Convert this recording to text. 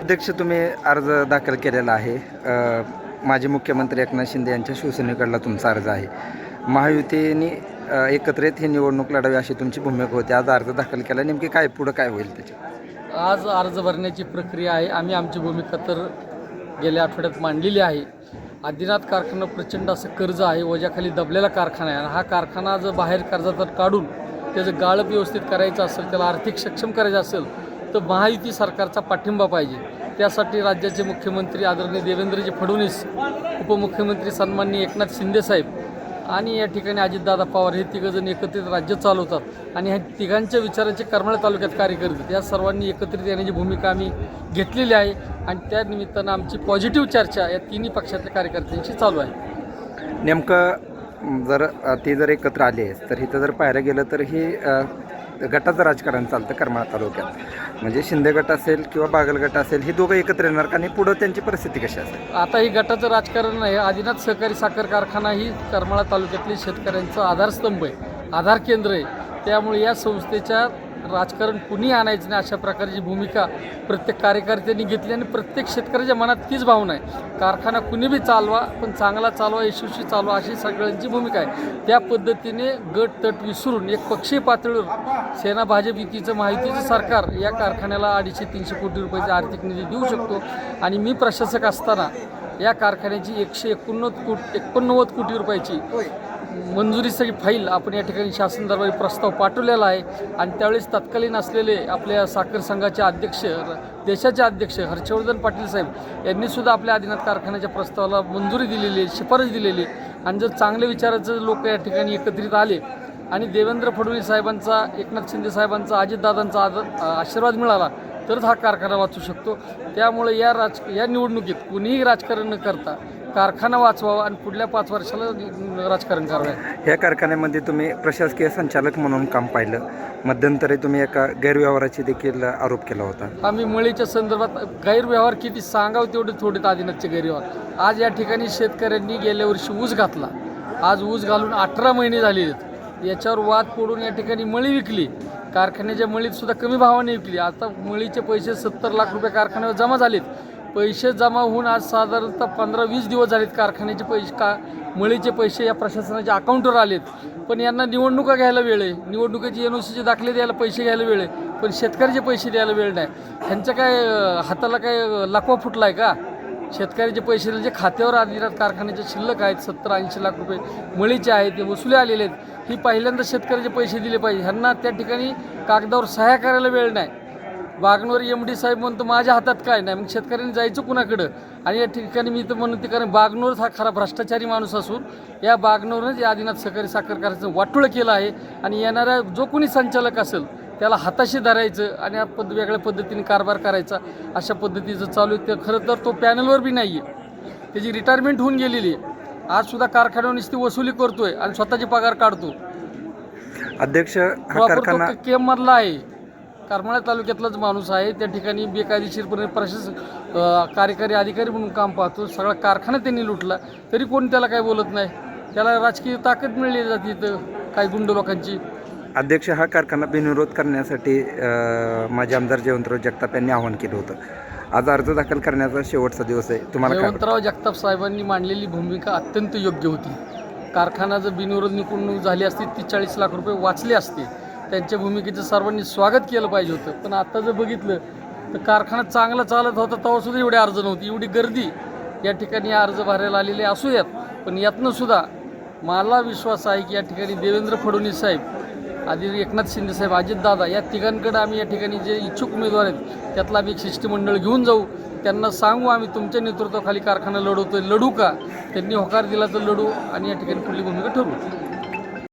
अध्यक्ष तुम्ही अर्ज दाखल केलेला आहे. माजी मुख्यमंत्री एकनाथ शिंदे यांच्या शिवसेनेकडला तुमचा अर्ज आहे. महायुतीने एकत्रित ही निवडणूक लढावी अशी तुमची भूमिका होती. आज अर्ज दाखल केला. नेमकी काय पुढं काय होईल त्याच्यात? आज अर्ज भरण्याची प्रक्रिया आहे. आम्ही आमची भूमिका तर गेल्या आठवड्यात मांडलेली आहे. आदिनाथ कारखाना प्रचंड असं कर्ज आहे. ओझ्याखाली दबलेला कारखाना आहे. आणि हा कारखाना जर बाहेर कर्जात काढून त्याचं गाळप व्यवस्थित करायचं असेल त्याला आर्थिक सक्षम करायचं असेल तर महायुती सरकारचा पाठिंबा पाहिजे. त्यासाठी राज्याचे मुख्यमंत्री आदरणीय देवेंद्रजी फडणवीस उपमुख्यमंत्री सन्माननीय एकनाथ शिंदेसाहेब आणि या ठिकाणी अजितदादा पवार हे तिघंजण एकत्रित राज्य चालवतात आणि ह्या तिघांच्या विचारांचे करमाळा तालुक्यात कार्य करतात या सर्वांनी एकत्रित येण्याची भूमिका आम्ही घेतलेली आहे आणि त्या निमित्तानं आमची पॉझिटिव्ह चर्चा या तिन्ही पक्षातल्या कार्यकर्त्यांशी चालू आहे. नेमकं जर ते जर एकत्र आले आहे तर इथं जर पाहायला गेलं तर हे गटाचं राजकारण चालतं करमाळा तालुक्यात. म्हणजे शिंदे गट असेल किंवा बागल गट असेल ही दोघं एकत्र येणार का? आणि पुढं त्यांची परिस्थिती कशी असेल? आता ही गटाचं राजकारण आहे आदिनाथ सहकारी साखर कारखाना ही करमाळा तालुक्यातली शेतकऱ्यांचं आधारस्तंभ आहे आधार केंद्र आहे. त्यामुळे या संस्थेच्या राजकारण कुणी आणायचं नाही अशा प्रकारची भूमिका प्रत्येक कार्यकर्त्यांनी घेतली आणि प्रत्येक शेतकऱ्याच्या मनात तीच भावना आहे. कारखाना कुणी बी चालवा पण चांगला चालवा यशस्वी चालवा अशी सगळ्यांची भूमिका आहे. त्या पद्धतीने गट तट विसरून एक पक्षीय पातळीवर सेना भाजप युतीचं माहितीचं सरकार या कारखान्याला अडीचशे तीनशे कोटी रुपयाचा आर्थिक निधी देऊ शकतो. आणि मी प्रशासक असताना या कारखान्याची एकशे एकोणनव्वद कोट एकोणनव्वद कोटी रुपयाची मंजुरीसाठी फाईल आपण या ठिकाणी शासन दरबारी प्रस्ताव पाठवलेला आहे आणि त्यावेळेस तत्कालीन असलेले आपल्या साखर संघाचे अध्यक्ष र- देशाचे अध्यक्ष हर्षवर्धन पाटील साहेब यांनी सुद्धा आपल्या आदिनाथ कारखान्याच्या प्रस्तावाला मंजुरी दिलेली आहे शिफारस दिलेली आहे. आणि जर चांगले विचाराचे लोक या ठिकाणी एकत्रित आले आणि देवेंद्र फडणवीस साहेबांचा एकनाथ शिंदे साहेबांचा अजितदादांचा आद आशीर्वाद मिळाला तरच हा कारखाना वाचू शकतो त्यामुळे या राज या निवडणुकीत कुणीही राजकारण न करता कारखाना वाचवावा आणि पुढल्या पाच वर्षाला राजकारण करावं. ह्या कारखान्यामध्ये तुम्ही प्रशासकीय संचालक म्हणून काम पाहिलं. मध्यंतरी तुम्ही एका गैरव्यवहाराची देखील आरोप केला होता. आम्ही मळीच्या संदर्भात गैरव्यवहार किती सांगावं तेवढे थोडे आदिनाथचे गैरव्यवहार. आज या ठिकाणी शेतकऱ्यांनी गेल्या वर्षी ऊस घातला. आज ऊस घालून अठरा महिने झाले आहेत. याच्यावर वाद पडून या ठिकाणी मळी विकली. कारखान्याच्या मळीत सुद्धा कमी भावाने विकली. आता मळीचे पैसे सत्तर लाख रुपये कारखान्यावर जमा झालेत. पैसे जमा होऊन आज साधारणतः पंधरा वीस दिवस झालेत कारखान्याचे पैसे का मळीचे पैसे या प्रशासनाच्या अकाउंटवर आलेत. पण यांना निवडणुका घ्यायला वेळ आहे. निवडणुकीचे एन ओ सीचे दाखले द्यायला पैसे घ्यायला वेळ आहे. पण शेतकऱ्याचे पैसे द्यायला वेळ नाही. ह्यांच्या काय हाताला काय लकवा फुटला आहे का? शेतकऱ्याचे पैसे जे म्हणजे खात्यावर आदिनाथ कारखान्याचे शिल्लक आहेत सत्तर ऐंशी लाख रुपये मळीचे आहेत ते वसुले आलेले आहेत. ही पहिल्यांदा शेतकऱ्याचे पैसे दिले पाहिजे. ह्यांना त्या ठिकाणी कागदावर सहाय्य करायला वेळ नाही. बागनवर एम डी साहेब म्हणतो माझ्या हातात काय नाही. मग शेतकऱ्यांनी जायचं कुणाकडं? आणि या ठिकाणी मी तर म्हणते कारण बागनोरच हा खरा भ्रष्टाचारी माणूस असून या बागनोरनंच या आदिनाथ सहकारी साखर कारखान्याचं वाटोळं केलं आहे. आणि येणाऱ्या जो कोणी संचालक असेल त्याला हाताशी धरायचं आणि या पद्ध वेगळ्या पद्धतीने कारभार करायचा अशा पद्धतीचं चालू आहे. ते खरं तर तो पॅनलवर बी नाही आहे त्याची रिटायरमेंट होऊन गेलेली आहे. आज सुद्धा कारखान्यावर नुसती वसुली करतोय आणि स्वतःची पगार काढतो. अध्यक्ष तो केम मधला आहे. करमाळा तालुक्यातलाच माणूस आहे. त्या ठिकाणी बेकायदेशीरपणे प्रशासन अं, कार्यकारी अधिकारी म्हणून काम पाहतो. सगळा कारखाना त्यांनी लुटला. तरी कोण त्याला काय बोलत नाही? त्याला राजकीय ताकद मिळली जाते इथं काही गुंड लोकांची. अध्यक्ष हा कारखाना बिनविरोध करण्यासाठी माजी आमदार जयवंतराव जगताप यांनी आवाहन केलं होतं. आज अर्ज दाखल करण्याचा शेवटचा दिवस आहे. तुम्हाला? जयवंतराव जगताप साहेबांनी मांडलेली भूमिका अत्यंत योग्य होती. कारखाना जर बिनविरोध निवडणूक झाली असती ती चाळीस लाख रुपये वाचले असते. त्यांच्या भूमिकेचं सर्वांनी स्वागत केलं पाहिजे होतं. पण आता जर बघितलं तर कारखाना चांगला चालत होता तेव्हा सुद्धा एवढे अर्ज नव्हती. एवढी गर्दी या ठिकाणी अर्ज भरायला आलेले असूयात. पण यातनं सुद्धा मला विश्वास आहे की या ठिकाणी देवेंद्र फडणवीस साहेब आधी एकनाथ शिंदे साहेब अजितदादा या तिघांकडे आम्ही या ठिकाणी जे इच्छुक उमेदवार आहेत त्यातला आम्ही एक शिष्टमंडळ घेऊन जाऊ. त्यांना सांगू आम्ही तुमच्या नेतृत्वाखाली कारखाना लढवतोय लढू का? त्यांनी होकार दिला तर लढू आणि या ठिकाणी पुढली भूमिका ठरवू.